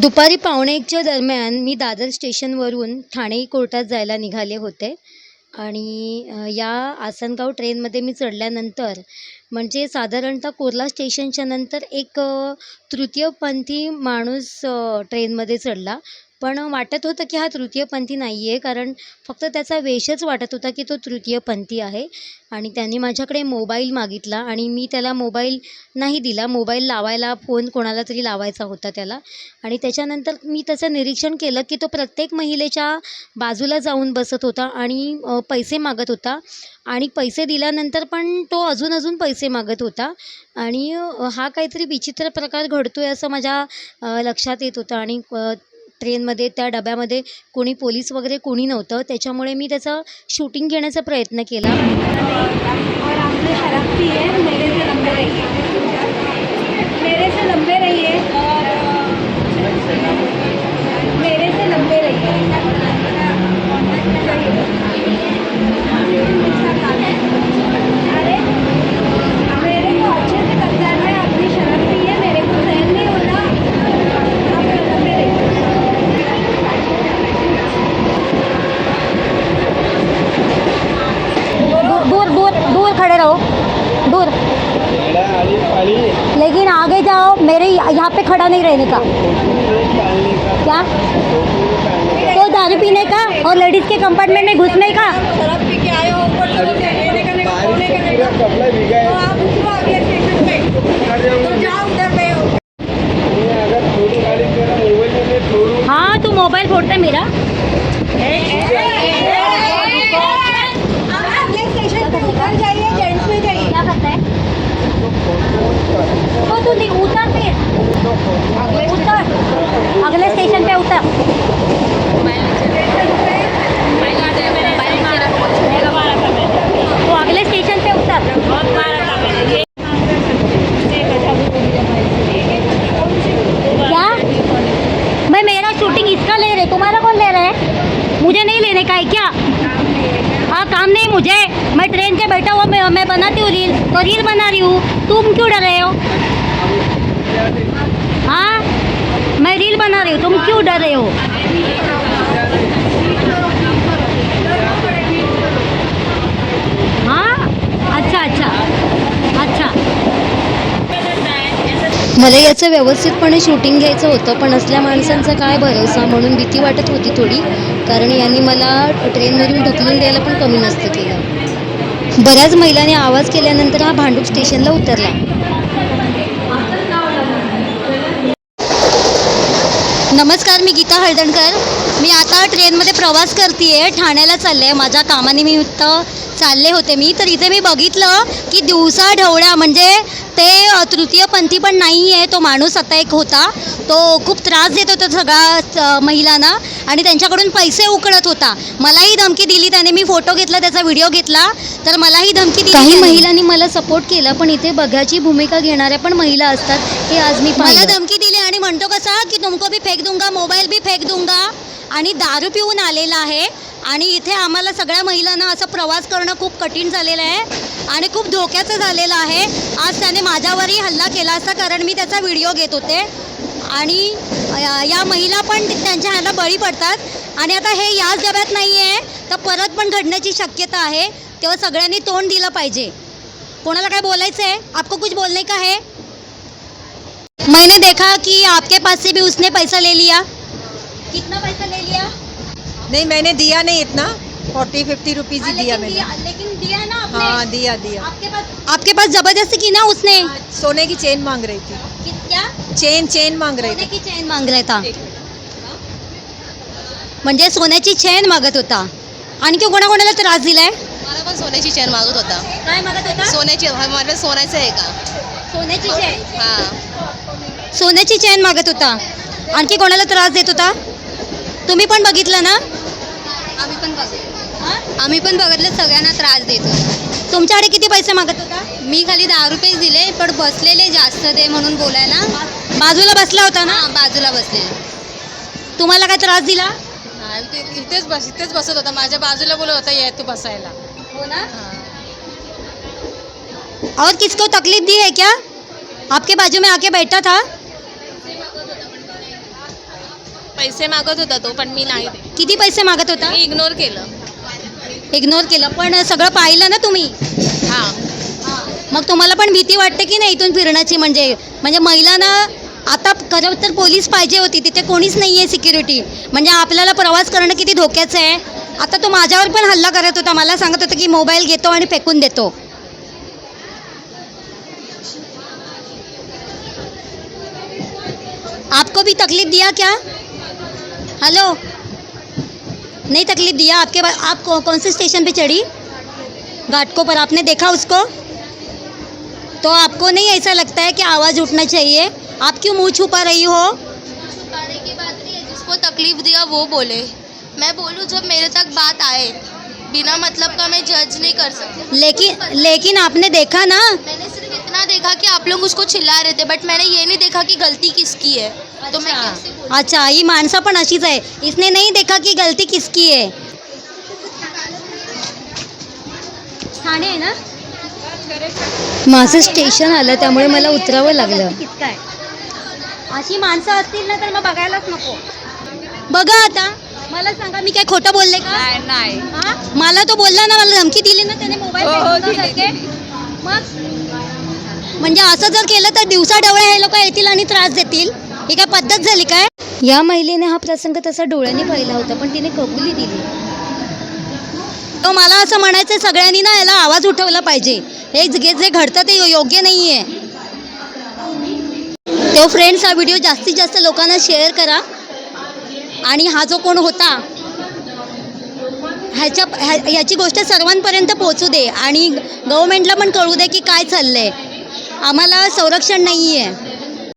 दुपारी पावणे एकच्या दरम्यान मी दादर स्टेशनवरून ठाणे कोर्टात जायला निघाले होते. आणि या आसनगाव ट्रेनमध्ये मी चढल्यानंतर म्हणजे साधारणतः कुर्ला स्टेशनच्या नंतर एक तृतीयपंथी माणूस ट्रेनमध्ये चढला. पण वाटत होतं की हा तृतीयपंथी नाही आहे कारण फक्त त्याचा वेशच वाटत होता की तो तृतीयपंथी आहे. आणि त्यांनी माझ्याकडे मोबाईल मागितला आणि मी त्याला मोबाईल नाही दिला. मोबाईल लावायला फोन कोणाला तरी लावायचा होता त्याला. आणि त्याच्यानंतर मी त्याचं निरीक्षण केलं की तो प्रत्येक महिलेच्या बाजूला जाऊन बसत होता आणि पैसे मागत होता. आणि पैसे दिल्यानंतर पण तो अजून अजून पैसे मागत होता. आणि हा काहीतरी विचित्र प्रकार घडतो आहे असं माझ्या लक्षात येत होतं. आणि ट्रेनमध्ये त्या डब्यामध्ये कोणी पोलीस वगैरे कोणी नव्हतं. त्याच्यामुळे मी त्याचं शूटिंग घेण्याचा प्रयत्न केला. मेरे से लंबे रहिए दूर दूर दूर खड़े रहो। दूर। लेकिन आगे जाओ, मेरे यहाँ पे खड़ा नहीं रहने का। क्या? तो दारू पीने का और लेडीज़ के कंपार्टमेंट में घुसने का? हाँ तो लेने का नहीं तो तू नहीं उतर फिर उतर अगले स्टेशन पे उतर तो अगले स्टेशन पे उतर क्या मैं मेरा शूटिंग इसका ले रहे तुम्हारा कौन ले रहा है मुझे नहीं लेने का है क्या हाँ काम नहीं मुझे मैं ट्रेन के बैठा हुआ मैं मैं बनाती हूँ बना रही तुम क्यों डर हो? हाँ? मैं रील बना रही हूँ तुम क्यों डर रहे हो? हाँ? अच्छा अच्छा अच्छा. मला याचं व्यवस्थितपणे शूटिंग घ्यायचं होतं पण असल्या माणसांचा काय भरोसा? म्हणून भीती वाटत होती थोडी कारण यांनी मला ट्रेनमधून ढकलून द्यायला पण कमी नसतं केलं. बऱ्याच महिलांनी आवाज केल्यानंतर हा भांडूप स्टेशनला उतरला. नमस्कार मी गीता हळदणकर. मी आता ट्रेनमध्ये प्रवास करते आहे ठाण्याला चालले आहे माझ्या कामानिमित्त चालले होते मी. तर इथे मी बघितलं की दिवसा ढवळ्या म्हणजे ते तृतीयपंथी पण नाही आहे तो माणूस आता एक होता. तो खूप त्रास देत होता सगळ्या महिलांना. आणि त्यांच्याकडून पैसे उकळत होता. मलाही धमकी दिली त्याने. मी फोटो घेतला त्याचा व्हिडिओ घेतला. तर मलाही धमकी दिली काही महिलांनी मला सपोर्ट केला पण इथे बघायची भूमिका घेणाऱ्या पण महिला असतात हे आज मी मला धमकी दिली आणि म्हणतो कसा की तुमको भी फेक दूंगा मोबाईल भी फेक दूंगा. आणि दारू पिऊन आलेला आहे. आणि इथे आम्हाला सगळ्या महिलांना असं प्रवास करणं खूप कठीण झालेलं आहे. आणि खूप धोक्याचं झालेलं आहे. आज त्याने माझ्यावरही हल्ला केला असता कारण मी त्याचा व्हिडिओ घेत होते. आणि या- महिला पण त्यांच्या ह्याला बळी पडतात. आणि आता हे याच डब्यात नाही आहे तर परत पण घडण्याची शक्यता आहे. तेव्हा सगळ्यांनी तोंड दिलं पाहिजे. कोणाला काय बोलायचं आहे आपको कुछ बोलने का है? मैंने देखा कि आपके पास से भी उसने पैसा ले लिया. कितना पैसा ले लिया? नहीं मैंने दिया नहीं इतना. फोर्टी फिफ्टी रुपीज़ ही दिया मैंने. दिया लेकिन दिया ना आपने? हाँ दिया दिया. आपके पास आपके पास जबरदस्ती की ना उसने? सोने की चेन मांग रही थी. चेन चेन मांग रही सोने थी की चेन मांग रहा था म्हणजे सोन्याची चेन मागत होता. आणखी कोणाकोणाला त्रास दिलाय? मला पण सोन्याची चेन मागत होता. काय मागत होता? सोन्याची हा, माझं सोन्याचं आहे का? सोन्याची चेन? हा. सोन्याची चेन मागत होता. आणखी कोणाला त्रास देत होता? तुम्ही पण बघितलं ना? आम्ही पण बघ आम्ही पण बघितलं सगळ्यांना त्रास देतो. तुमच्याकडे किती पैसे मागत होता? मी खाली दहा रुपये दिले पण बसलेले जास्त दे म्हणून बोलायला. बाजूला बसला होता ना? हा बाजूला बसलेले तुम्हाला काय त्रास दिला? इथेच बस इथेच बसत होता. माझ्या बाजूला बोलत होता ये तू बसायला. हो ना? हा. और किसको तकलीफ दी है क्या? आपके बाजू में आके बैठा था? पैसे मागत होता तो पण मी नाही दिले. किती पैसे मागत होता? मी इग्नोर केलं. इग्नोर केलं. पण सगळं पाहिलं ना तुम्ही? हां. मग तुम्हाला पण भीती वाटते की नाही इथून फिरण्याची? म्हणजे म्हणजे महिलांना आता खरं तर पोलीस पाहिजे होती. तिथे कोणीच नाही आहे सिक्युरिटी म्हणजे आपल्याला प्रवास करणं किती धोक्याचं आहे. आता तो माझ्यावर पण हल्ला करत होता. मला सांगत होता की मोबाईल घेतो आणि फेकून देतो. आपको भी तकलीफ दिया क्या? हेलो। नहीं तकलीफ़ दिया आपके बा- आप कौ- कौन से स्टेशन पे चढ़ी? घाटकों पर आपने देखा उसको? तो आपको नहीं ऐसा लगता है कि आवाज़ उठना चाहिए? आप क्यों मुँह छुपा रही हो? छुपाने की बात नहीं है जिसको तकलीफ़ दिया वो बोले। मैं बोलूँ जब मेरे तक बात आए बिना मतलब का मैं जज नहीं कर सकती। लेकिन लेकिन आपने देखा ना? मैंने सिर्फ़ इतना देखा कि आप लोग उसको चिल्ला रहे थे बट मैंने ये नहीं देखा कि गलती किसकी है। तो मैं कैसे बोलूं? अच्छा ही माणसं पण अशीच आहे. इसने नहीं देखा कि गलती किसकी है. ठाणे आहे ना? माझं स्टेशन आलं त्यामुळे मला उतरावं लागलं. अशी माणसं असतील ना तर मग बघायलाच नको. बघा आता. मला सांगा मी काय खोटं बोलले का? नाही हा? मला तो बोलला ना मला धमकी दिली ना त्याने मोबाईल हो, हो, दिली. मग? म्हणजे असं जर केलं तर दिवसा डवळे हे लोक येतील आणि त्रास देतील? ही काय पद्धत झाली काय? या महिलेने हा प्रसंग तसा डोळ्यांनी पाहिला होता पण तिने कबुली दिली. तो मला असं म्हणायचं सगळ्यांनी ना याला आवाज उठवला पाहिजे. हे जे जे घडतं ते योग्य नाही आहे तो फ्रेंड्स हा व्हिडिओ जास्तीत जास्त लोकांना शेअर करा. आणि हा जो कोण होता ह्याच्या ह्या ह्याची गोष्ट सर्वांपर्यंत पोहोचू दे. आणि गव्हर्मेंटला पण कळू दे की काय चाललंय. आम्हाला संरक्षण नाही आहे